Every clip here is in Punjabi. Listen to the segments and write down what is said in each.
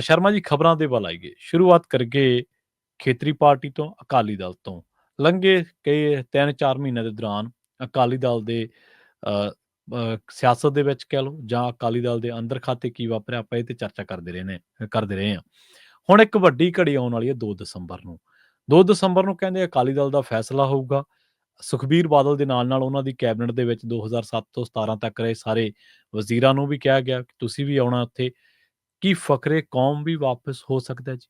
ਸ਼ਰਮਾ ਜੀ ਖਬਰਾਂ ਦੇ ਵੱਲ ਆਈਏ। ਸ਼ੁਰੂਆਤ ਕਰਗੇ ਖੇਤਰੀ ਪਾਰਟੀ ਤੋਂ, ਅਕਾਲੀ ਦਲ ਤੋਂ। ਲੰਘੇ ਕਈ 3-4 ਮਹੀਨਿਆਂ ਦੇ ਦੌਰਾਨ ਅਕਾਲੀ ਦਲ ਦੇ ਸਿਆਸਤ ਦੇ ਵਿੱਚ ਕਹਿ ਲਓ ਜਾਂ ਅਕਾਲੀ ਦਲ ਦੇ ਅੰਦਰ ਖਾਤੇ ਕੀ ਵਾਪਰਿਆ ਆਪਾਂ ਇਹ ਤੇ ਚਰਚਾ ਕਰਦੇ ਰਹੇ ਨੇ, ਕਰਦੇ ਰਹੇ ਹਾਂ ਹੁਣ ਇੱਕ ਵੱਡੀ ਘੜੀ ਆਉਣ ਵਾਲੀ ਹੈ 2 ਦਸੰਬਰ ਨੂੰ। 2 ਦਸੰਬਰ ਨੂੰ ਕਹਿੰਦੇ ਅਕਾਲੀ ਦਲ ਦਾ ਫੈਸਲਾ ਹੋਊਗਾ। ਸੁਖਬੀਰ ਬਾਦਲ ਦੇ ਨਾਲ ਨਾਲ ਉਹਨਾਂ ਦੀ ਕੈਬਨਿਟ ਦੇ ਵਿੱਚ 2007 ਤੋਂ 17 ਤੱਕ ਰਹੇ ਸਾਰੇ ਵਜ਼ੀਰਾਂ ਨੂੰ ਵੀ ਕਿਹਾ ਗਿਆ ਕਿ ਤੁਸੀਂ ਵੀ ਆਉਣਾ ਉੱਥੇ। ਕੀ ਫਕਰੇ ਕੌਮ ਵੀ ਵਾਪਸ ਹੋ ਸਕਦਾ ਹੈ ਜੀ?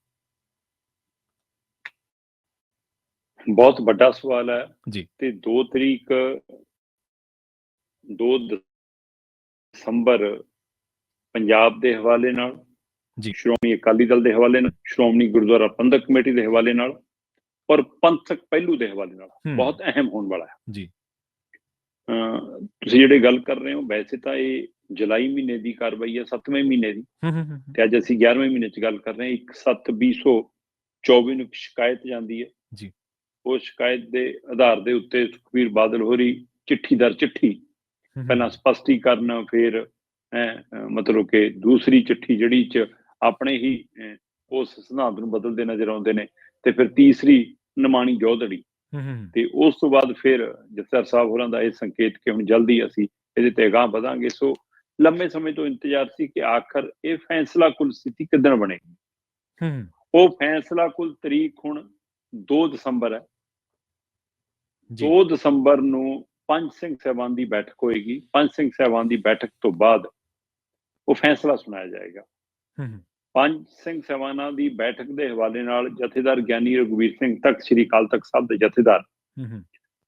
ਬਹੁਤ ਵੱਡਾ ਸਵਾਲ ਹੈ ਜੀ। ਤੇ 2 ਤਰੀਕ 2 ਦਸੰਬਰ ਪੰਜਾਬ ਦੇ ਹਵਾਲੇ ਨਾਲ ਜੀ। ਸ਼੍ਰੋਮਣੀ ਅਕਾਲੀ ਦਲ ਦੇ ਹਵਾਲੇ ਨਾਲ ਸ਼੍ਰੋਮਣੀ ਗੁਰਦੁਆਰਾ ਪ੍ਰਬੰਧਕ ਕਮੇਟੀ ਦੇ ਹਵਾਲੇ ਨਾਲ ਔਰ ਪੰਥਕ ਪਹਿਲੂ ਦੇ ਹਵਾਲੇ ਨਾਲ। ਹੂੰ, ਬਹੁਤ ਅਹਿਮ ਹੋਣ ਵਾਲਾ ਹੈ। ਜੀ। ਤੁਸੀਂ ਜਿਹੜੇ ਗੱਲ ਕਰ ਰਹੇ ਹੋ ਵੈਸੇ ਤਾਂ ਇਹ ਜੁਲਾਈ ਮਹੀਨੇ ਦੀ ਕਾਰਵਾਈ ਹੈ 7ਵੇਂ ਮਹੀਨੇ ਦੀ। ਤੇ ਅੱਜ ਅਸੀਂ 11ਵੇਂ ਮਹੀਨੇ 'ਚ ਗੱਲ ਕਰ ਰਹੇ ਹਾਂ 1/7/2024 ਨੂੰ ਸ਼ਿਕਾਇਤ ਜਾਂਦੀ ਹੈ। ਜੀ। ਉਹ ਸ਼ਿਕਾਇਤ ਦੇ ਆਧਾਰ ਦੇ ਉੱਤੇ ਸੁਖਬੀਰ ਬਾਦਲ ਹੋਰੀ ਚਿੱਠੀ ਦਰ ਚਿੱਠੀ ਪਹਿਲਾਂ ਸਪਸ਼ਟੀਕਰਨ ਫਿਰ ਮਤਲਬ ਕਿ ਦੂਸਰੀ ਚਿੱਠੀ ਜਿਹੜੀ 'ਚ ਆਪਣੇ ਹੀ ਉਸ ਸਿਧਾਂਤ ਨੂੰ ਬਦਲਦੇ ਨਜ਼ਰ ਆਉਂਦੇ ਨੇ ਤੇ ਫਿਰ ਤੀਸਰੀ ਨਿਮਾਣੀ ਜੋਧੜੀ। ਤੇ ਉਸ ਤੋਂ ਬਾਅਦ ਫਿਰ ਜਥੇਦਾਰ ਸਾਹਿਬ ਹੋਰਾਂ ਦਾ ਇਹ ਸੰਕੇਤ ਕਿ ਹੁਣ ਜਲਦੀ ਅਸੀਂ ਇਹਦੇ ਤੇ ਅਗਾਂਹ ਵਧਾਂਗੇ। ਸੋ ਲੰਮੇ ਸਮੇਂ ਤੋਂ ਇੰਤਜ਼ਾਰ ਸੀ ਕਿ ਆਖਰ ਇਹ ਫੈਸਲਾ ਕੁਲ ਸਥਿਤੀ ਕਿੱਦਣ ਬਣੇਗੀ? ਹੂੰ, ਉਹ ਫੈਸਲਾ ਕੁਲ ਤਰੀਕ ਹੁਣ 2 ਦਸੰਬਰ ਹੈ। ਜੀ। 2 ਦਸੰਬਰ ਨੂੰ ਪੰਜ ਸਿੰਘ ਸਾਹਿਬਾਨ ਦੀ ਬੈਠਕ ਹੋਏਗੀ। ਪੰਜ ਸਿੰਘ ਸਾਹਿਬਾਨ ਦੀ ਬੈਠਕ ਤੋਂ ਬਾਅਦ ਉਹ ਫੈਸਲਾ ਸੁਣਾਇਆ ਜਾਏਗਾ। ਹੂੰ, ਪੰਜ ਸਿੰਘ ਸਾਹਿਬਾਨਾਂ ਦੀ ਬੈਠਕ ਦੇ ਹਵਾਲੇ ਨਾਲ ਜਥੇਦਾਰ ਗਿਆਨੀ ਰਘੁਵੀਰ ਸਿੰਘ ਤਖਤ ਸ੍ਰੀ ਅਕਾਲ ਤਖਤ ਸਾਹਿਬ ਦੇ ਜਥੇਦਾਰ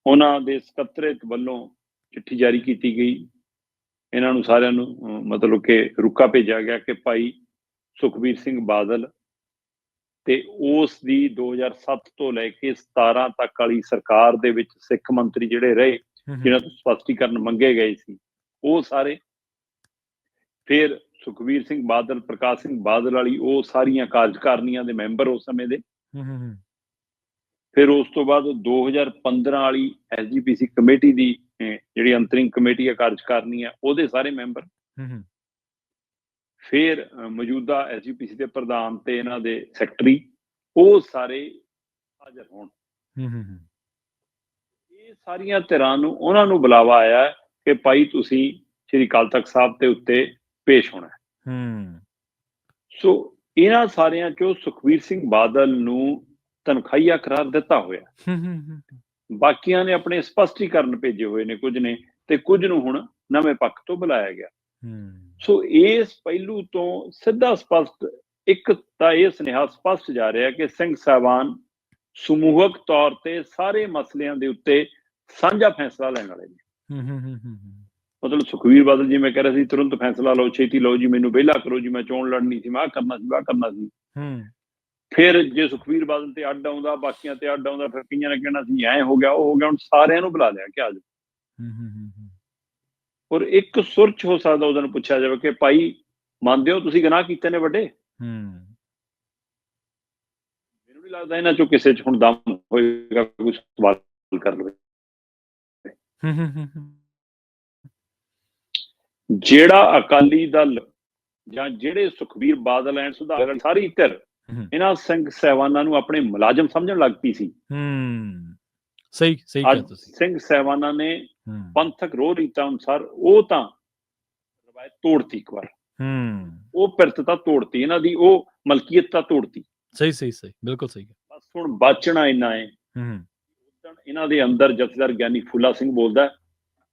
ਉਹਨਾਂ ਦੇ ਸਕੱਤਰੇਤ ਵੱਲੋਂ ਚਿੱਠੀ ਜਾਰੀ ਕੀਤੀ ਗਈ। ਇਹਨਾਂ ਨੂੰ ਸਾਰਿਆਂ ਨੂੰ ਮਤਲਬ ਕਿ ਰੁਕਾ ਭੇਜਿਆ ਗਿਆ ਕਿ ਭਾਈ ਸੁਖਬੀਰ ਸਿੰਘ ਬਾਦਲ ਤੇ ਉਸ ਦੀ 2007 ਤੋਂ ਲੈ ਕੇ 17 ਤੱਕ ਵਾਲੀ ਸਰਕਾਰ ਦੇ ਵਿੱਚ ਸਿੱਖ ਮੰਤਰੀ ਜਿਹੜੇ ਰਹੇ ਜਿਨ੍ਹਾਂ ਤੋਂ ਸਪਸ਼ਟੀਕਰਨ ਮੰਗੇ ਗਏ ਸੀ ਉਹ ਸਾਰੇ ਫਿਰ ਸੁਖਬੀਰ ਸਿੰਘ ਬਾਦਲ ਪ੍ਰਕਾਸ਼ ਸਿੰਘ ਬਾਦਲ ਵਾਲੀ ਉਹ ਸਾਰੀਆਂ ਕਾਰਜਕਾਰਨੀਆਂ ਦੇ ਮੈਂਬਰ ਉਸ ਸਮੇਂ ਦੇ। ਫਿਰ ਉਸ ਤੋਂ ਬਾਅਦ 2015 ਵਾਲੀ ਐਸਜੀਪੀਸੀ ਕਮੇਟੀ ਦੀ ਜਿਹੜੀ ਅੰਤਰਿਮ ਕਮੇਟੀ ਹੈ ਕਾਰਜਕਾਰਨੀ ਹੈ ਉਹਦੇ ਸਾਰੇ ਮੈਂਬਰ। ਫਿਰ ਮੌਜੂਦਾ ਐਸਜੀਪੀਸੀ ਦੇ ਪ੍ਰਧਾਨ ਤੇ ਇਹਨਾਂ ਦੇ ਸੈਕਟਰੀ ਉਹ ਸਾਰੇ ਹਾਜ਼ਰ ਹੋਣ। ਇਹ ਸਾਰੀਆਂ ਧਿਰਾਂ ਨੂੰ ਉਹਨਾਂ ਨੂੰ ਬੁਲਾਵਾ ਆਇਆ ਕਿ ਭਾਈ ਤੁਸੀਂ ਸ੍ਰੀ ਅਕਾਲ ਤਖਤ ਸਾਹਿਬ ਦੇ ਉੱਤੇ ਪੇਸ਼ ਹੋਣਾ ਹੈ। ਸੋ ਇਹਨਾਂ ਸਾਰਿਆਂ ਚੋਂ ਸੁਖਬੀਰ ਸਿੰਘ ਬਾਦਲ ਨੂੰ ਤਨਖਾਹੀਆ ਕਰਾਰ ਦਿੱਤਾ ਹੋਇਆ। ਹੂੰ, ਹੂੰ, ਹੂੰ, ਬਾਕੀਆਂ ਨੇ ਆਪਣੇ ਸਪਸ਼ਟੀਕਰਨ ਭੇਜੇ ਹੋਏ ਨੇ ਕੁਝ ਨੇ ਤੇ ਕੁਝ ਨੂੰ ਹੁਣ ਨਵੇਂ ਪੱਖ ਤੋਂ ਬੁਲਾਇਆ ਗਿਆ। ਹੂੰ, ਸੋ ਇਸ ਪਹਿਲੂ ਤੋਂ ਸਿੱਧਾ ਸਪਸ਼ਟ ਇੱਕ ਤਾਂ ਇਹ ਸੁਨੇਹਾ ਸਪਸ਼ਟ ਜਾ ਰਿਹਾ ਕਿ ਸਿੰਘ ਸਾਹਿਬਾਨ ਸਮੂਹਕ ਤੌਰ ਤੇ ਸਾਰੇ ਮਸਲਿਆਂ ਦੇ ਉੱਤੇ ਸਾਂਝਾ ਫੈਸਲਾ ਲੈਣ ਵਾਲੇ ਨੇ। ਹੂੰ, ਹੂੰ, ਹੂੰ, ਹੂੰ, ਮਤਲਬ ਸੁਖਵੀਰ ਬਾਦਲ ਜੀ ਮੈਂ ਕਹਿ ਰਿਹਾ ਸੀ ਤੁਰੰਤ ਫੈਸਲਾ ਲਓ ਛੇਤੀ ਲਓ ਜੀ ਮੈਨੂੰ ਵਿਹਲਾ ਕਰੋ ਜੀ ਮੈਂ ਚੋਣ ਲੜਨੀ ਸੀ ਮੈਂ ਕਰਨਾ ਸੀ ਆਹ ਕਰਨਾ ਸੀ। ਹੂੰ, ਫਿਰ ਜੇ ਸੁਖਵੀਰ ਬਾਦਲ ਤੇ ਅੱਡ ਆਉਂਦਾ ਬਾਕੀਆਂ ਤੇ ਅੱਡ ਆਉਂਦਾ ਫਿਰ ਕਈਆਂ ਨੇ ਕਹਿਣਾ ਸੀ ਐਂ ਹੋ ਗਿਆ ਉਹ ਹੋ ਗਿਆ ਹੁਣ ਸਾਰਿਆਂ ਨੂੰ ਬੁਲਾ ਲਿਆ ਕਿ ਆ ਜਾਓ ਹੂੰ, ਹੂੰ, ਹੂੰ, ਔਰ ਇੱਕ ਸੁਰਚ ਹੋ ਸਕਦਾ ਉਹਨਾਂ ਨੂੰ ਪੁੱਛਿਆ ਜਾਵੇ ਕਿ ਭਾਈ ਮੰਨਦੇ ਹੋ ਤੁਸੀਂ ਗੁਨਾਹ ਕੀਤੇ ਨੇ ਵੱਡੇ? ਹੂੰ, ਮੈਨੂੰ ਨਹੀਂ ਲੱਗਦਾ ਇਹਨਾਂ ਚੋਂ ਕਿਸੇ 'ਚ ਹੁਣ ਦਮ ਹੋਏਗਾ ਕੋਈ ਸਵਾਲ ਕਰ ਲਵੇ। ਹੂੰ, ਹੂੰ, ਹੂੰ, ਜਿਹੜਾ ਅਕਾਲੀ ਦਲ ਜਾਂ ਜਿਹੜੇ ਸੁਖਬੀਰ ਬਾਦਲ ਐਂਡ ਸੁਧਾਰ ਸਾਰੀ ਧਿਰ। ਇਹਨਾਂ ਸਿੰਘ ਸਹਿਬਾਨਾਂ ਨੂੰ ਆਪਣੇ ਮੁਲਾਜ਼ਮ ਸਮਝਣ ਲੱਗ ਪਈ ਸੀ। ਹੂੰ, ਸਹੀ ਸਹੀ ਕਿਹਾ ਅੱਜ ਤੁਸੀਂ। ਸਿੰਘ ਸਹਿਬਾਨਾਂ ਨੇ ਪੰਥਕ ਰੋਹ ਰੀਤਾਂ ਅਨੁਸਾਰ ਉਹ ਤਾਂ ਰਵਾਇਤ ਤੋੜਤੀ ਇੱਕ ਵਾਰ। ਹੂੰ, ਉਹ ਪਿਰਤਤਾ ਤੋੜਤੀ ਇਹਨਾਂ ਦੀ ਉਹ ਮਲਕੀਅਤ ਤਾਂ ਤੋੜਤੀ। ਸਹੀ ਸਹੀ ਸਹੀ ਬਿਲਕੁਲ ਸਹੀ। ਬਸ ਹੁਣ ਬਾਚਣਾ ਇੰਨਾ ਹੈ। ਹੂੰ, ਇਹਨਾਂ ਦੇ ਅੰਦਰ ਜਥੇਦਾਰ ਗਿਆਨੀ ਫੂਲਾ ਸਿੰਘ ਬੋਲਦਾ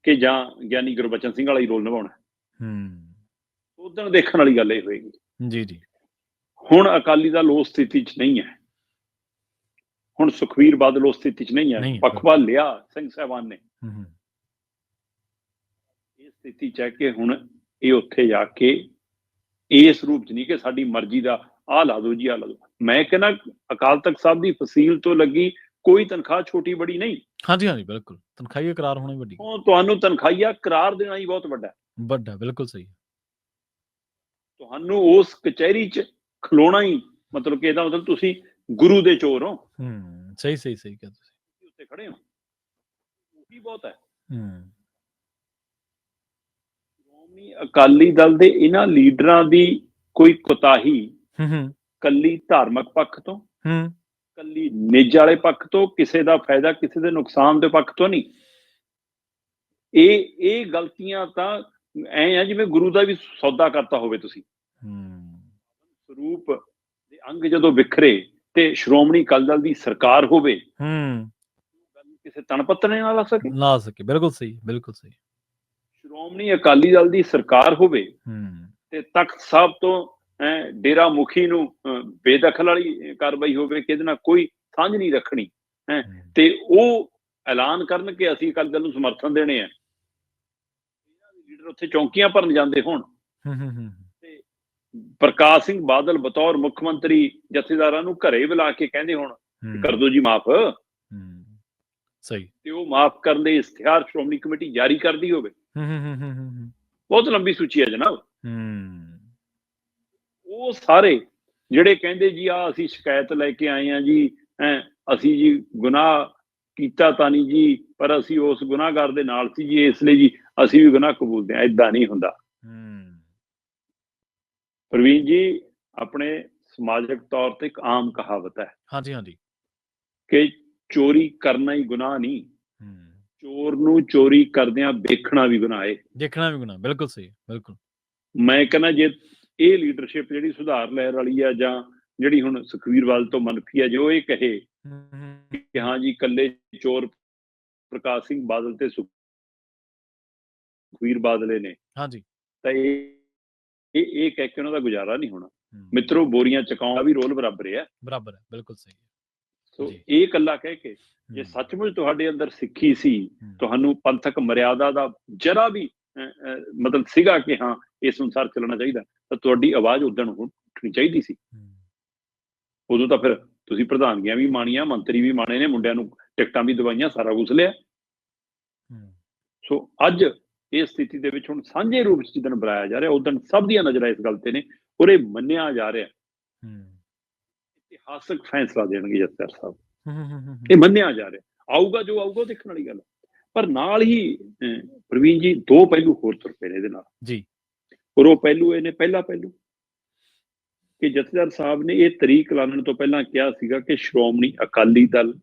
ਕਿ ਜਾਂ ਗਿਆਨੀ ਗੁਰਬਚਨ ਸਿੰਘ ਵਾਲਾ ਹੀ ਰੋਲ ਨਿਭਾਉਣਾ। ਹੂੰ, ਉਦੋਂ ਦੇਖਣ ਵਾਲੀ ਗੱਲ ਇਹ ਹੋਏਗੀ। ਜੀ ਜੀ। ਹੁਣ ਅਕਾਲੀ ਦਲ ਉਸ ਸਥਿਤੀ 'ਚ ਨਹੀਂ ਹੈ। ਹੁਣ ਸੁਖਵੀਰ ਬਾਦਲ ਉਸ ਸਥਿਤੀ 'ਚ ਨਹੀਂ ਹੈ। ਪਖਵਾ ਲਿਆ ਸਿੰਘ ਸਾਹਿਬਾਨ ਨੇ। ਹੂੰ, ਹੂੰ, ਇਸ ਸਥਿਤੀ 'ਚ ਹੈ ਕਿ ਹੁਣ ਇਹ ਉੱਥੇ ਜਾ ਕੇ ਇਸ ਰੂਪ 'ਚ ਨਹੀਂ ਕਿ ਸਾਡੀ ਮਰਜ਼ੀ ਦਾ ਆਹ ਲਾ ਦਿਓ ਜੀ ਆਹ ਲਾ ਦਿਓ। ਮੈਂ ਕਹਿੰਦਾ ਅਕਾਲ ਤਖਤ ਸਾਹਿਬ ਦੀ ਫਸੀਲ ਤੋਂ ਲੱਗੀ ਕੋਈ ਤਨਖਾਹ ਛੋਟੀ ਬੜੀ ਨਹੀਂ। ਹਾਂਜੀ ਹਾਂਜੀ ਬਿਲਕੁਲ। ਤਨਖਾਹੀਆ ਕਰਾਰ ਹੋਣੀ ਵੱਡੀ। ਉਹ ਤੁਹਾਨੂੰ ਤਨਖਾਹੀਆ ਕਰਾਰ ਦੇਣਾ ਹੀ ਬਹੁਤ ਵੱਡਾ। ਵੱਡਾ ਬਿਲਕੁਲ ਸਹੀ ਤੁਹਾਨੂੰ ਉਸ ਕਚਹਿਰੀ 'ਚ ਖਲੋਣਾ ਹੀ ਮਤਲਬ ਕਿ ਇਹਦਾ ਮਤਲਬ ਤੁਸੀਂ ਗੁਰੂ ਦੇ ਚੋਰ ਹੋ। ਹੂੰ ਸਹੀ ਸਹੀ ਸਹੀ ਕਿਹਾ ਤੁਸੀਂ। ਉੱਤੇ ਖੜੇ ਹੋ। ਉਹੀ ਬਹੁਤ ਹੈ। ਹੂੰ। ਸ਼੍ਰੋਮਣੀ ਅਕਾਲੀ ਦਲ ਦੇ ਇਹਨਾਂ ਲੀਡਰਾਂ ਦੀ ਕੋਈ ਕੁਤਾਹੀ ਹੂੰ ਹੂੰ। ਕੱਲੀ ਧਾਰਮਿਕ ਪੱਖ ਤੋਂ ਹੂੰ। ਕੱਲੀ ਨਿੱਜ ਵਾਲੇ ਪੱਖ ਤੋਂ ਕਿਸੇ ਦਾ ਫਾਇਦਾ ਕਿਸੇ ਦੇ ਨੁਕਸਾਨ ਦੇ ਪੱਖ ਤੋਂ ਨਹੀਂ। ਇਹ ਇਹ ਗਲਤੀਆਂ ਤਾਂ ਐ ਆ ਜਿਵੇਂ ਗੁਰੂ ਦਾ ਵੀ ਸੌਦਾ ਕਰਤਾ ਹੋਵੇ ਤੁਸੀਂ। ਹੂੰ। ਸਰੂਪ ਦੇ ਅੰਗ ਜਦੋਂ ਵਿਖਰੇ ਤੇ ਸ਼੍ਰੋਮਣੀ ਅਕਾਲੀ ਦਲ ਦੀ ਸਰਕਾਰ ਹੋਵੇ। ਹੂੰ। ਕਿਸੇ ਤਣਪੱਤਣੇ ਨਾਲ ਆ ਸਕੇ? ਨਾ ਸਕੇ ਬਿਲਕੁਲ ਸਹੀ ਬਿਲਕੁਲ ਸਹੀ। ਸ਼੍ਰੋਮਣੀ ਅਕਾਲੀ ਦਲ ਦੀ ਸਰਕਾਰ ਹੋਵੇ ਹੂੰ। ਤੇ ਤਖਤ ਸਾਹਿਬ ਤੋਂ ਡੇਰਾ ਮੁਖੀ ਨੂੰ ਬੇਦਖਲ ਵਾਲੀ ਕਾਰਵਾਈ ਹੋਵੇ ਕਿ ਇਹਦੇ ਨਾਲ ਕੋਈ ਸਾਂਝ ਨਹੀਂ ਰੱਖਣੀ ਹੂੰ, ਤੇ ਉਹ ਐਲਾਨ ਕਰਨ ਕਿ ਅਸੀਂ ਅਕਾਲੀ ਦਲ ਨੂੰ ਸਮਰਥਨ ਦੇਣੇ ਆ। ਉੱਥੇ ਚੌਂਕੀਆਂ ਭਰਨ ਜਾਂਦੇ ਹੋਣ। ਪ੍ਰਕਾਸ਼ ਸਿੰਘ ਬਾਦਲ ਬਤੌਰ ਮੁੱਖ ਮੰਤਰੀ ਜਥੇਦਾਰਾਂ ਨੂੰ ਘਰੇ ਬੁਲਾ ਕੇ ਕਹਿੰਦੇ ਹੁਣ ਕਰ ਦਿਓ ਜੀ ਮਾਫ। ਸਹੀ। ਤੇ ਉਹ ਮਾਫ ਕਰਨ ਦੇ ਇਸ਼ਤਿਹਾਰ ਸ਼੍ਰੋਮਣੀ ਕਮੇਟੀ ਜਾਰੀ ਕਰਦੀ ਹੋਵੇ। ਹੂੰ ਹੂੰ ਹੂੰ ਹੂੰ ਹੂੰ। ਬਹੁਤ ਲੰਬੀ ਸੂਚੀ ਹੈ ਜਨਾਬ। ਉਹ ਸਾਰੇ ਜਿਹੜੇ ਕਹਿੰਦੇ ਜੀ ਆ ਅਸੀਂ ਸ਼ਿਕਾਇਤ ਲੈ ਕੇ ਆਏ ਆ ਜੀ ਹੈਂ ਅਸੀਂ ਜੀ ਗੁਨਾਹ ਕੀਤਾ ਤਾਂ ਨਹੀਂ ਜੀ ਪਰ ਅਸੀਂ ਉਸ ਗੁਨਾਹਗਾਰ ਦੇ ਨਾਲ ਸੀ ਜੀ ਇਸ ਲਈ ਜੀ ਅਸੀਂ ਵੀ ਗੁਨਾਹ ਕਬੂਲਦੇ ਆ ਇਦਾਂ ਨਹੀਂ ਹੁੰਦਾ। ਪ੍ਰਵੀਨ ਜੀ ਆਪਣੇ ਸਮਾਜਿਕ ਤੌਰ ਤੇ ਇੱਕ ਆਮ ਕਹਾਵਤ ਹੈ। ਹਾਂਜੀ ਹਾਂਜੀ। ਕਿ ਚੋਰੀ ਕਰਨਾ ਹੀ ਗੁਨਾਹ ਨਹੀਂ। ਚੋਰ ਨੂੰ ਚੋਰੀ ਕਰਦਿਆਂ ਵੇਖਣਾ ਵੀ ਗੁਨਾਹ ਹੈ ਦੇਖਣਾ ਵੀ ਗੁਨਾਹ ਬਿਲਕੁਲ ਸਹੀ ਬਿਲਕੁਲ। ਮੈਂ ਕਹਿੰਦਾ ਜੇ ਇਹ ਲੀਡਰਸ਼ਿਪ ਜਿਹੜੀ ਸੁਧਾਰ ਲਹਿਰ ਵਾਲੀ ਆ ਜਾਂ ਜਿਹੜੀ ਹੁਣ ਸੁਖਵੀਰਵਾਲ ਤੋਂ ਮਨਫੀ ਆ ਜੋ ਇਹ ਕਹੇ ਕਿ ਹਾਂ ਜੀ ਇਕੱਲੇ ਚੋਰ ਪ੍ਰਕਾਸ਼ ਸਿੰਘ ਬਾਦਲ ਤੇ ਸੁਖਵੀਰ ਬਾਦਲੇ ਨੇ। ਹਾਂਜੀ। ਤਾਂ ਇਹ ਇਹ ਇਹ ਕਹਿ ਕੇ ਉਹਨਾਂ ਦਾ ਗੁਜ਼ਾਰਾ ਨਹੀਂ ਹੋਣਾ। ਮਿੱਤਰੋ ਬੋਰੀਆਂ ਚਕਾਉਣ ਦਾ ਵੀ ਰੋਲ ਬਰਾਬਰ ਹੈ ਬਰਾਬਰ ਹੈ ਬਿਲਕੁਲ ਸਹੀ ਹੈ। ਸੋ। ਇਹ ਇਕੱਲਾ ਕਹਿ ਕੇ ਜੇ ਸੱਚਮੁੱਚ ਤੁਹਾਡੇ ਅੰਦਰ ਸਿੱਖੀ ਸੀ ਤੁਹਾਨੂੰ ਪੰਥਕ ਮਰਿਆਦਾ ਦਾ ਜਰਾ ਵੀ ਮਤਲਬ ਸੀਗਾ ਕਿ ਹਾਂ ਇਸ ਅਨੁਸਾਰ ਚੱਲਣਾ ਚਾਹੀਦਾ ਤਾਂ ਤੁਹਾਡੀ ਆਵਾਜ਼ ਉਦੋਂ ਉੱਠਣੀ ਚਾਹੀਦੀ ਸੀ। ਉਦੋਂ ਤਾਂ ਫਿਰ ਤੁਸੀਂ ਪ੍ਰਧਾਨਗੀਆਂ ਵੀ ਮਾਣੀਆਂ ਮੰਤਰੀ ਵੀ ਮਾਣੇ ਨੇ ਮੁੰਡਿਆਂ ਨੂੰ ਟਿਕਟਾਂ ਵੀ ਦਵਾਈਆਂ ਸਾਰਾ ਕੁਝ ਲਿਆ। ਸੋ ਅੱਜ ਇਸ ਸਥਿਤੀ ਦੇ ਵਿੱਚ ਹੁਣ ਸਾਂਝੇ ਰੂਪ ਚ ਜਿੱਦਣ ਬੁਲਾਇਆ ਜਾ ਰਿਹਾ ਉਦੋਂ ਸਭ ਦੀਆਂ ਨਜ਼ਰਾਂ ਇਸ ਗੱਲ ਤੇ ਨੇ ਔਰ ਇਹ ਮੰਨਿਆ ਜਾ ਰਿਹਾ। ਹੂੰ, ਇਤਿਹਾਸਕ ਫੈਸਲਾ ਦੇਣਗੇ ਜੱਤਰ ਸਾਹਿਬ। ਇਹ ਮੰਨਿਆ ਜਾ ਰਿਹਾ। ਆਊਗਾ ਜੋ ਆਊਗਾ ਦੇਖਣ ਵਾਲੀ ਗੱਲ। ਪਰ ਨਾਲ ਹੀ ਪ੍ਰਵੀਨ ਜੀ ਦੋ ਪਹਿਲੂ ਹੋਰ ਤੁਰ ਪਏ ਨੇ ਇਹਦੇ ਨਾਲ। ਜੀ। ਔਰ ਉਹ ਪਹਿਲੂ ਇਹ ਨੇ ਪਹਿਲਾ ਪਹਿਲੂ ਕਿ ਜਥੇਦਾਰ ਸਾਹਿਬ ਨੇ ਇਹ ਤਰੀਕ ਲਾਣਨ ਤੋਂ ਪਹਿਲਾਂ ਕਿਹਾ ਸੀਗਾ ਕਿ ਸ਼੍ਰੋਮਣੀ ਅਕਾਲੀ ਦਲ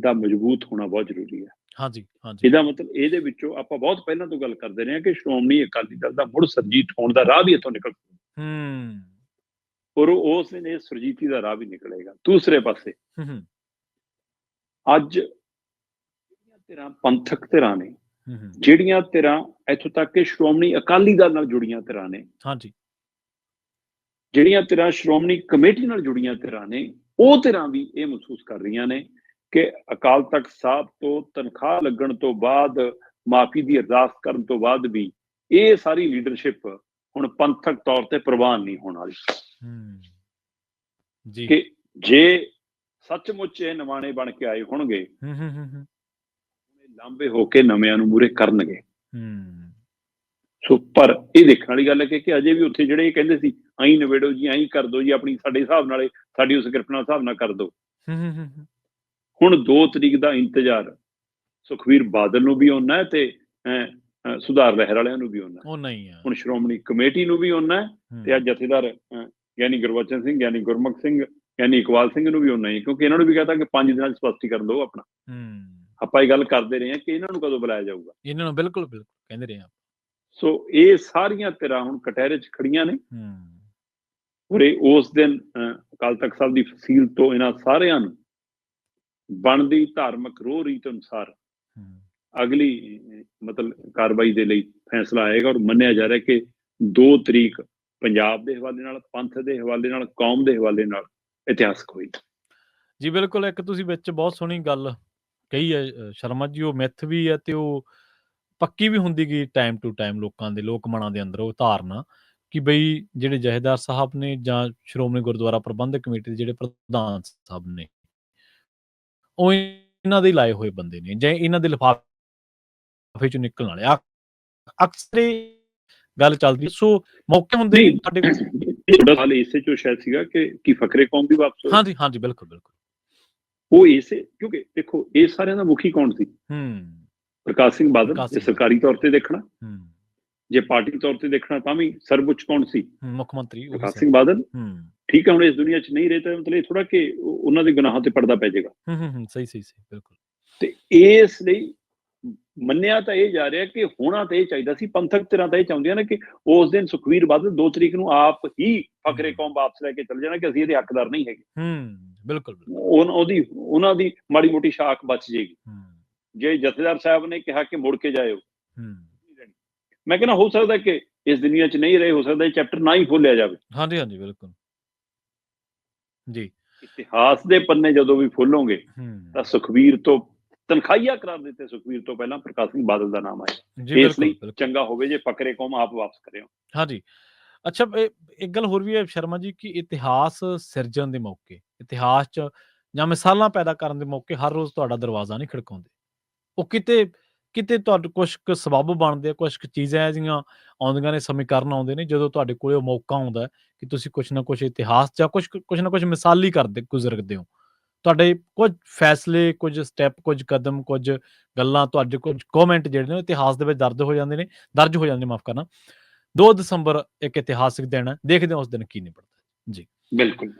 ਦਾ ਮਜ਼ਬੂਤ ਹੋਣਾ ਬਹੁਤ ਜ਼ਰੂਰੀ ਹੈ। ਹਾਂਜੀ ਹਾਂਜੀ। ਇਹਦਾ ਮਤਲਬ ਇਹਦੇ ਵਿੱਚੋਂ ਆਪਾਂ ਬਹੁਤ ਪਹਿਲਾਂ ਤੋਂ ਗੱਲ ਕਰਦੇ ਰਹੇ ਹਾਂ ਕਿ ਸ਼੍ਰੋਮਣੀ ਅਕਾਲੀ ਦਲ ਦਾ ਮੁੜ ਸਰਜੀਤ ਹੋਣ ਦਾ ਰਾਹ ਵੀ ਇੱਥੋਂ ਨਿਕਲ ਹੂੰ। ਔਰ ਉਸ ਇਹ ਸਰਜੀਤੀ ਦਾ ਰਾਹ ਵੀ ਨਿਕਲੇਗਾ ਦੂਸਰੇ ਪਾਸੇ। ਹੂੰ, ਹੂੰ, ਅੱਜ ਜਿਹੜੀਆਂ ਧਿਰਾਂ ਪੰਥਕ ਧਿਰਾਂ ਨੇ ਜਿਹੜੀਆਂ ਧਿਰਾਂ ਇੱਥੋਂ ਤੱਕ ਕਿ ਸ਼੍ਰੋਮਣੀ ਅਕਾਲੀ ਦਲ ਨਾਲ ਜੁੜੀਆਂ ਧਿਰਾਂ ਨੇ ਹਾਂਜੀ। ਜਿਹੜੀਆਂ ਧਿਰਾਂ ਸ਼੍ਰੋਮਣੀ ਕਮੇਟੀ ਨਾਲ ਜੁੜੀਆਂ ਧਿਰਾਂ ਨੇ ਉਹ ਧਿਰਾਂ ਵੀ ਇਹ ਮਹਿਸੂਸ ਕਰ ਰਹੀਆਂ ਨੇ ਕਿ ਅਕਾਲ ਤਖਤ ਸਾਹਿਬ ਤੋਂ ਤਨਖਾਹ ਲੱਗਣ ਤੋਂ ਬਾਅਦ ਮਾਫੀ ਦੀ ਅਰਦਾਸ ਕਰਨ ਤੋਂ ਬਾਅਦ ਵੀ ਇਹ ਸਾਰੀ ਲੀਡਰਸ਼ਿਪ ਹੁਣ ਪੰਥਕ ਤੌਰ ਤੇ ਪ੍ਰਵਾਨ ਨਹੀਂ ਹੋਣ ਵਾਲੀ। ਹੂੰ ਜੀ। ਕਿ ਜੇ ਸੱਚਮੁੱਚ ਇਹ ਨਵਾਣੇ ਬਣ ਕੇ ਆਏ ਹੋਣਗੇ ਹੂੰ ਹੂੰ ਹੂੰ ਹੂੰ, ਇਹ ਲਾਂਬੇ ਹੋ ਕੇ ਨਵਿਆਂ ਨੂੰ ਮੂਰੇ ਕਰਨਗੇ। ਹੂੰ। ਸੋ ਪਰ ਇਹ ਦੇਖਣ ਵਾਲੀ ਗੱਲ ਹੈ ਕਿ ਅਜੇ ਵੀ ਉੱਥੇ ਜਿਹੜੇ ਇਹ ਕਹਿੰਦੇ ਸੀ ਐਂ ਨਵੇੜੋ ਜੀ ਐਂ ਕਰ ਦਿਓ ਜੀ ਆਪਣੀ ਸਾਡੇ ਹਿਸਾਬ ਨਾਲੇ ਸਾਡੀ ਉਸ ਕਿਰਪਾ ਨਾਲ ਹਿਸਾਬ ਨਾਲ ਕਰ ਦਿਓ ਹੂੰ, ਹੂੰ, ਹੂੰ, ਹੁਣ 2 ਤਰੀਕ ਦਾ ਇੰਤਜ਼ਾਰ। ਸੁਖਵੀਰ ਬਾਦਲ ਨੂੰ ਵੀ ਹੋਣਾ ਹੈ ਤੇ ਸੁਧਾਰ ਲਹਿਰ ਵਾਲਿਆਂ ਨੂੰ ਵੀ ਹੋਣਾ ਹੈ। ਉਹ ਨਹੀਂ ਆ। ਹੁਣ ਸ਼੍ਰੋਮਣੀ ਕਮੇਟੀ ਨੂੰ ਵੀ ਹੋਣਾ ਹੈ ਹੂੰ, ਤੇ ਅੱਜ ਜਥੇਦਾਰ ਗਿਆਨੀ ਗੁਰਬਚਨ ਸਿੰਘ ਗਿਆਨੀ ਗੁਰਮੁਖ ਸਿੰਘ ਗਿਆਨੀ ਇਕਬਾਲ ਸਿੰਘ ਨੂੰ ਵੀ ਹੋਣਾ ਹੈ ਕਿਉਂਕਿ ਇਹਨਾਂ ਨੂੰ ਵੀ ਕਹਤਾ ਕਿ 5 ਦਿਨਾਂ ਚ ਸਪਸ਼ਟੀਕਰਨ ਦਿਓ ਆਪਣਾ। ਹੂੰ। ਆਪਾਂ ਇਹ ਗੱਲ ਕਰਦੇ ਰਹੇ ਹਾਂ ਕਿ ਇਹਨਾਂ ਨੂੰ ਕਦੋਂ ਬੁਲਾਇਆ ਜਾਊਗਾ। ਇਹਨਾਂ ਨੂੰ ਬਿਲਕੁਲ ਬਿਲਕੁਲ ਕਹਿੰਦੇ ਰਹੇ ਆ ਸੋ ਇਹ ਸਾਰੀਆਂ ਧਿਰਾਂ ਹੁਣ ਕਟਹਿਰੇ 'ਚ ਖੜੀਆਂ ਨੇ। ਹੂੰ। ਇਹ ਉਸ ਦਿਨ ਅਕਾਲ ਤਖਤ ਸਾਹਿਬ ਦੀ ਫਸੀਲ ਤੋਂ ਇਹਨਾਂ ਸਾਰਿਆਂ ਨੂੰ ਬਣਦੀ ਧਾਰਮਿਕ ਰੋਹ ਰੀਤ ਅਨੁਸਾਰ ਅਗਲੀ ਮਤਲਬ ਕਾਰਵਾਈ ਦੇ ਲਈ ਫੈਸਲਾ ਆਏਗਾ ਔਰ ਮੰਨਿਆ ਜਾ ਰਿਹਾ ਕਿ 2 ਤਰੀਕ ਪੰਜਾਬ ਦੇ ਹਵਾਲੇ ਨਾਲ ਪੰਥ ਦੇ ਹਵਾਲੇ ਨਾਲ ਕੌਮ ਦੇ ਹਵਾਲੇ ਨਾਲ ਇਤਿਹਾਸਕ ਹੋਈ। ਜੀ ਬਿਲਕੁਲ ਇੱਕ ਤੁਸੀਂ ਵਿੱਚ ਬਹੁਤ ਸੋਹਣੀ ਗੱਲ ਕਹੀ ਹੈ ਸ਼ਰਮਾ ਜੀ ਉਹ ਮਿੱਥ ਵੀ ਹੈ ਤੇ ਉਹ ਪੱਕੀ ਵੀ ਹੁੰਦੀ ਗਈ ਟਾਈਮ ਟੂ ਟਾਈਮ ਲੋਕਾਂ ਦੇ ਲੋਕ ਮਨਾਂ ਦੇ ਅੰਦਰ ਉਹ ਧਾਰਨਾ ਕਿ ਬਈ ਜਿਹੜੇ ਜਹੇਦਾਰ ਸਾਹਿਬ ਨੇ ਜਾਂ ਸ਼੍ਰੋਮਣੀ ਗੁਰਦੁਆਰਾ ਪ੍ਰਬੰਧਕ ਕਮੇਟੀ ਦੇ ਜਿਹੜੇ ਪ੍ਰਧਾਨ ਸਾਹਿਬ ਨੇ ਉਹ ਇਹਨਾਂ ਦੇ ਲਾਏ ਹੋਏ ਬੰਦੇ ਨੇ ਜਾਂ ਇਹਨਾਂ ਦੇ ਲਿਫਾਫੇ ਚੋਂ ਨਿਕਲਣ ਵਾਲੇ। ਅਕਸਰ ਗੱਲ ਚੱਲਦੀ। ਸੋ ਮੌਕੇ ਹੁੰਦੇ। ਤੁਹਾਡੇ ਥੋੜਾ ਸਾਲ ਇਸੇ ਚੋਂ ਸ਼ਾਇਦ ਸੀਗਾ ਕਿ ਕੀ ਫਕਰੇ ਕੌਮ ਵੀ ਵਾਪਸ। ਹਾਂਜੀ ਹਾਂਜੀ ਬਿਲਕੁਲ ਬਿਲਕੁਲ। ਉਹ ਇਸੇ ਕਿਉਂਕਿ ਦੇਖੋ ਇਹ ਸਾਰਿਆਂ ਦਾ ਮੁਖੀ ਕੌਣ ਸੀ? ਹੂੰ। ਪ੍ਰਕਾਸ਼ ਸਿੰਘ ਬਾਦਲ ਸਿੰਘ। ਸਰਕਾਰੀ ਤੌਰ ਤੇ ਦੇਖਣਾ। ਹੂੰ। ਜੇ ਪਾਰਟੀ ਤੌਰ ਤੇ ਦੇਖਣਾ ਤਾਂ ਵੀ ਸਰਵਉੱਚ ਕੌਣ ਸੀ? ਮੁੱਖ ਮੰਤਰੀ ਉਹੀ ਪ੍ਰਕਾਸ਼। ਸਿੰਘ ਬਾਦਲ। ਹੂੰ। ਠੀਕ ਹੈ ਹੁਣ ਇਸ ਦੁਨੀਆ 'ਚ ਨਹੀਂ ਰਹੇ ਤਾਂ ਮਤਲਬ ਇਹ ਥੋੜਾ ਕਿ ਉਹ- ਉਹਨਾਂ ਦੇ ਗੁਨਾਹਾਂ ਤੇ ਪਰਦਾ ਪੈ ਜਾਏਗਾ। ਹੂੰ ਹੂੰ ਸਹੀ ਸਹੀ ਸਹੀ ਬਿਲਕੁਲ। ਤੇ ਇਸ ਲਈ ਮੰਨਿਆ ਤਾਂ ਇਹ ਜਾ ਰਿਹਾ ਕਿ ਹੋਣਾ ਤਾਂ ਇਹ ਚਾਹੀਦਾ ਸੀ ਪੰਥਕ ਧਿਰਾਂ ਤਾਂ ਇਹ ਚਾਹੁੰਦੀਆਂ ਨੇ ਕਿ ਉਸ ਦਿਨ ਸੁਖਵੀਰ ਬਾਦਲ 2 ਤਰੀਕ ਨੂੰ ਆਪ ਹੀ ਫਕਰੇ ਕੌਮ ਵਾਪਸ ਲੈ ਕੇ ਚੱਲ ਜਾਣਾ ਕਿ ਅਸੀਂ ਇਹਦੇ ਹੱਕਦਾਰ ਨਹੀਂ ਹੈਗੇ। ਹੂੰ ਬਿਲਕੁਲ ਬਿਲਕੁਲ। ਉਹ- ਉਹਦੀ ਉਹਨਾਂ ਦੀ ਮਾੜੀ ਮੋਟੀ ਸ਼ਾਖ ਬਚ ਜੇਗੀ। ਜੇ ਜਥੇਦਾਰ ਸਾਹਿਬ ਨੇ ਕਿਹਾ ਕਿ ਮੁੜ ਕੇ ਜਾਇਓ। ਹੂੰ। ਮੈਂ ਕਹਿੰਦਾ ਹੋ ਸਕਦਾ ਕਿ ਇਸ ਦੁਨੀਆ 'ਚ ਨਹੀਂ ਰਹੇ ਹੋ ਸਕਦਾ ਇਹ ਚੈਪਟਰ ਨਾ ਹੀ ਖੋਲਿਆ ਜਾਵੇ। ਹਾਂਜੀ ਹਾਂਜੀ ਬਿਲਕੁਲ। ਜੀ। ਇਤਿਹਾਸ ਦੇ ਪੰਨੇ ਜਦੋਂ ਵੀ ਫੁੱਲੋਗੇ ਤਾਂ ਸੁਖਵੀਰ ਤੋਂ ਤਨਖਾਹੀਆ ਕਰਾਰ ਦਿੱਤੇ ਸੁਖਵੀਰ ਤੋਂ ਪਹਿਲਾਂ ਪ੍ਰਕਾਸ਼ ਸਿੰਘ ਬਾਦਲ ਦਾ ਨਾਮ ਆਇਆ। ਇਸ ਲਈ ਚੰਗਾ ਹੋਵੇ ਜੇ ਫਕਰੇ ਕੌਮ ਆਪ ਵਾਪਸ ਕਰਿਓ ਹਾਂਜੀ ਅੱਛਾ ਇੱਕ ਗੱਲ ਹੋਰ ਵੀ ਹੈ ਸ਼ਰਮਾ ਜੀ ਕਿ ਇਤਿਹਾਸ ਸਿਰਜਣ ਦੇ ਮੌਕੇ ਇਤਿਹਾਸ 'ਚ ਜਾਂ ਮਿਸਾਲਾਂ ਪੈਦਾ ਕਰਨ ਦੇ ਮੌਕੇ ਹਰ ਰੋਜ਼ ਤੁਹਾਡਾ ਦਰਵਾਜ਼ਾ ਨਹੀਂ ਖੜਕਾਉਂਦੇ। ਉਹ ਕਿਤੇ ਕਿਤੇ ਤੁਹਾਡੇ ਕੁਝ ਕੁ ਸਬੱਬ ਬਣਦੇ ਆ ਕੁਝ ਕੁ ਚੀਜ਼ਾਂ ਇਹੋ ਜਿਹੀਆਂ ਆਉਂਦੀਆਂ ਨੇ ਸਮੀਕਰਨ ਆਉਂਦੇ ਨੇ, ਜਦੋਂ ਤੁਹਾਡੇ ਕੋਲੇ ਉਹ ਮੌਕਾ ਆਉਂਦਾ ਹੈ ਕਿ ਤੁਸੀਂ ਕੁਝ ਨਾ ਕੁਝ ਇਤਿਹਾਸ ਜਾਂ ਕੁਝ ਕੁਝ ਨਾ ਕੁਝ ਮਿਸਾਲੀ ਕਰਦੇ, ਗੁਜ਼ਰਦੇ ਹੋ। ਤੁਹਾਡੇ ਕੁਝ ਫੈਸਲੇ, ਕੁਝ ਸਟੈਪ, ਕੁਝ ਕਦਮ, ਕੁਝ ਗੱਲਾਂ ਤੁਹਾਡੇ ਕੁਝ ਕਮੈਂਟ ਜਿਹੜੇ ਨੇ ਉਹ ਇਤਿਹਾਸ ਦੇ ਵਿੱਚ ਦਰਜ ਹੋ ਜਾਂਦੇ ਨੇ, ਦਰਜ ਹੋ ਜਾਂਦੇ ਨੇ, ਮਾਫ ਕਰਨਾ। 2 ਦਸੰਬਰ ਇੱਕ ਇਤਿਹਾਸਿਕ ਦਿਨ ਹੈ, ਦੇਖਦੇ ਹਾਂ ਉਸ ਦਿਨ ਕੀ ਨਿਬੜਦਾ ਹੈ। ਜੀ। ਬਿਲਕੁਲ।